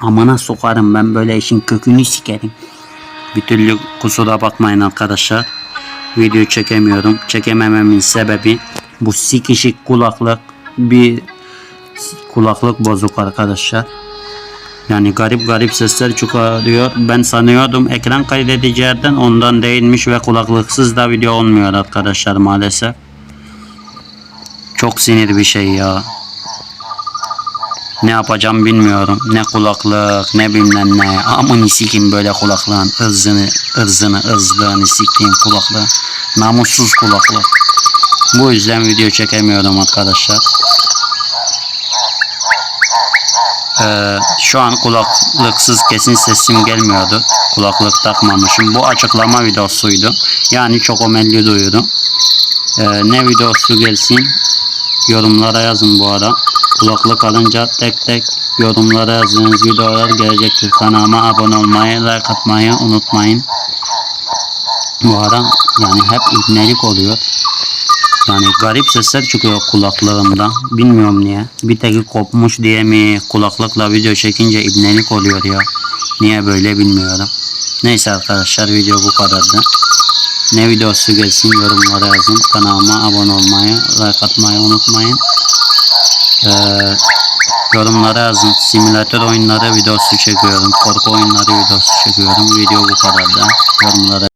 Amına sokarım ben böyle işin kökünü sikerim. Bir türlü kusura bakmayın arkadaşlar. Video çekemiyorum. Çekemememin sebebi bu sikişik kulaklık bir kulaklık bozuk arkadaşlar. Yani garip garip sesler çıkarıyor. Ben sanıyordum ekran kaydedicilerden ondan değilmiş ve kulaklıksız da video olmuyor arkadaşlar maalesef. Çok sinir bir şey ya. Ne yapacağım bilmiyorum. Ne kulaklık ne bilmem ne. Amını sikim böyle kulaklığın ırzını, ırzını, ırzlığını siktiğim kulaklığı. Namussuz kulaklık. Bu yüzden video çekemiyorum arkadaşlar. Ee, şu an kulaklıksız kesin sesim gelmiyordu. Kulaklık takmamışım. Bu açıklama videosuydu. Yani çok omelli duyuyorum. Ee, ne videosu gelsin yorumlara yazın bu ara. Kulaklık alınca tek tek yorumlara yazdığınız videolar gelecektir. Kanalıma abone olmayı, like atmayı unutmayın. Bu ara yani hep ibnelik oluyor. Yani garip sesler çıkıyor kulaklığımda. Bilmiyorum niye. Bir teki kopmuş diye mi kulaklıkla video çekince ibnelik oluyor ya. Niye böyle bilmiyorum. Neyse arkadaşlar video bu kadardı. Ne videosu gelsin yorumlara yazın. Kanalıma abone olmayı, like atmayı unutmayın. Ee, yorumlara yazın. Simülatör oyunları videosu çekiyorum. Korku oyunları videosu çekiyorum. Video bu kadardı. Yorumlara